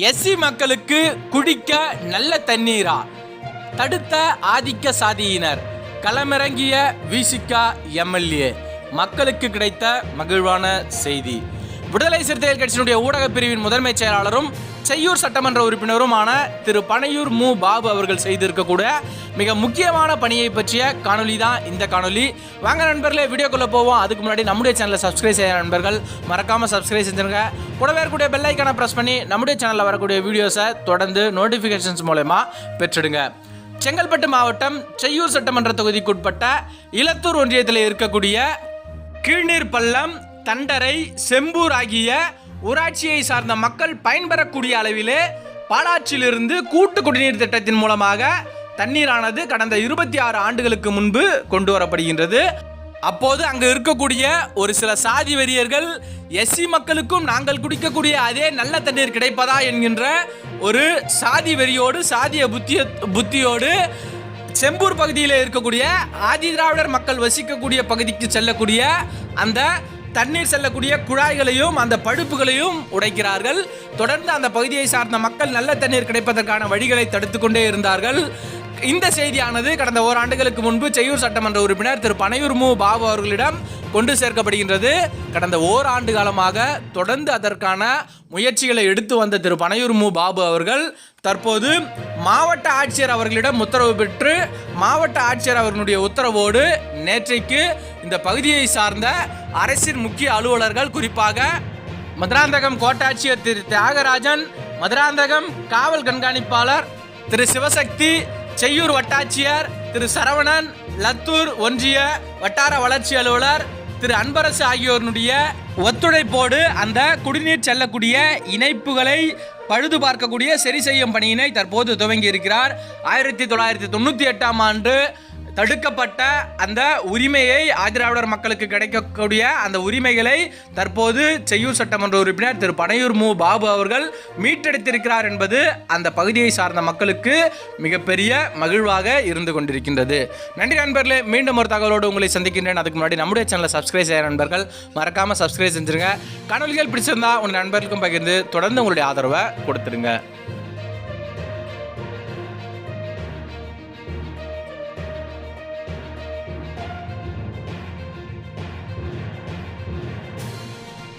SC மக்களுக்கு குடிக்க நல்ல தண்ணீரா? தடுத்த ஆதிக்க சாதியினர் களமிறங்கிய விசிகா எம்எல்ஏ மக்களுக்கு கிடைத்த மகிழ்வான செய்தி. விடுதலை சிறுத்தைகள் கட்சியினுடைய ஊடக பிரிவின் முதன்மைச் செயலாளரும் செய்யூர் சட்டமன்ற உறுப்பினருமான திரு பனையூர் மு. பாபு அவர்கள் செய்திருக்கக்கூடிய மிக முக்கியமான பணியை பற்றிய காணொலி தான் இந்த காணொலி வாங்க நண்பர்களே வீடியோக்குள்ளே போவோம். அதுக்கு முன்னாடி நம்முடைய சேனலை சப்ஸ்கிரைப் செய்ய நண்பர்கள் மறக்காமல் சப்ஸ்கிரைப் செஞ்சுருங்க. கூடவே இருக்கக்கூடிய பெல்லைக்கான ப்ரெஸ் பண்ணி நம்முடைய சேனலில் வரக்கூடிய வீடியோஸை தொடர்ந்து நோட்டிஃபிகேஷன்ஸ் மூலயமா பெற்றுடுங்க. செங்கல்பட்டு மாவட்டம் செய்யூர் சட்டமன்ற தொகுதிக்குட்பட்ட இலத்தூர் ஒன்றியத்தில் இருக்கக்கூடிய கீழ்நீர் பள்ளம் தண்டரை செம்பூர் ஆகிய ஊராட்சியை சார்ந்த மக்கள் பயன்பெறக்கூடிய அளவிலே பாலாற்றிலிருந்து கூட்டு குடிநீர் திட்டத்தின் மூலமாக தண்ணீரானது கடந்த இருபத்தி ஆறு ஆண்டுகளுக்கு முன்பு கொண்டு வரப்படுகின்றது. அப்போது அங்கு இருக்கக்கூடிய ஒரு சில சாதி வெறியர்கள் எஸ்சி மக்களுக்கும் நாங்கள் குடிக்கக்கூடிய அதே நல்ல தண்ணீர் கிடைப்பதா என்கின்ற ஒரு சாதி வெறியோடு சாதிய புத்திய புத்தியோடு செம்பூர் பகுதியில் இருக்கக்கூடிய ஆதி திராவிடர் மக்கள் வசிக்கக்கூடிய பகுதிக்கு செல்லக்கூடிய அந்த தண்ணீர் செல்லக்கூடிய குழாய்களையும் அந்த படுப்புகளையும் உடைக்கிறார்கள். தொடர்ந்து அந்த பகுதியை சார்ந்த மக்கள் நல்ல தண்ணீர் கிடைப்பதற்கான வழிகளை தடுத்து கொண்டே இருந்தார்கள். இந்த செய்தியானது கடந்த ஓராண்டுகளுக்கு முன்பு செய்யூர் சட்டமன்ற உறுப்பினர் திரு பனையூர் மு. பாபு அவர்களிடம் கொண்டு சேர்க்கப்படுகின்றது. கடந்த ஓராண்டு காலமாக தொடர்ந்து அதற்கான முயற்சிகளை எடுத்து வந்த திரு பனையூர் மு. பாபு அவர்கள் தற்போது மாவட்ட ஆட்சியர் அவர்களிடம் உத்தரவு பெற்று மாவட்ட ஆட்சியர் அவர்களுடைய உத்தரவோடு நேற்றைக்கு இந்த பகுதியை சார்ந்த அரசின் முக்கிய அலுவலர்கள் குறிப்பாக மதுராந்தகம் கோட்டாட்சியர் திரு தியாகராஜன் மதுராந்தகம் காவல் கண்காணிப்பாளர் திரு சிவசக்தி செய்யூர் வட்டாட்சியர் திரு சரவணன் லத்தூர் ஒன்றிய வட்டார வளர்ச்சி அலுவலர் திரு அன்பரசு ஆகியோருடைய ஒத்துழைப்போடு அந்த குடிநீர் செல்லக்கூடிய இணைப்புகளை பழுது பார்க்கக்கூடிய சரி செய்யும் பணியினை தற்போது துவங்கி இருக்கிறார் ஆயிரத்தி தொள்ளாயிரத்தி தொண்ணூற்றி எட்டாம் ஆண்டு தடுக்கப்பட்ட அந்த உரிமையை ஆதிராவிடர் மக்களுக்கு கிடைக்கக்கூடிய அந்த உரிமைகளை தற்போது செய்யூர் சட்டமன்ற உறுப்பினர் திரு பனையூர் மு. பாபு அவர்கள் மீட்டெடுத்திருக்கிறார் என்பது அந்த பகுதியை சார்ந்த மக்களுக்கு மிகப்பெரிய மகிழ்வாக இருந்து கொண்டிருக்கின்றது. நன்றி நண்பர்களே மீண்டும் ஒரு தகவலோடு உங்களை சந்திக்கின்றேன். அதுக்கு முன்னாடி நம்முடைய சேனலை சப்ஸ்கிரைப் செய்ய நண்பர்கள் மறக்காமல் சப்ஸ்கிரைப் செஞ்சிருங்க. காணொலிகள் பிடிச்சிருந்தா உங்கள் நண்பர்களுக்கும் பகிர்ந்து தொடர்ந்து உங்களுடைய ஆதரவை கொடுத்துருங்க.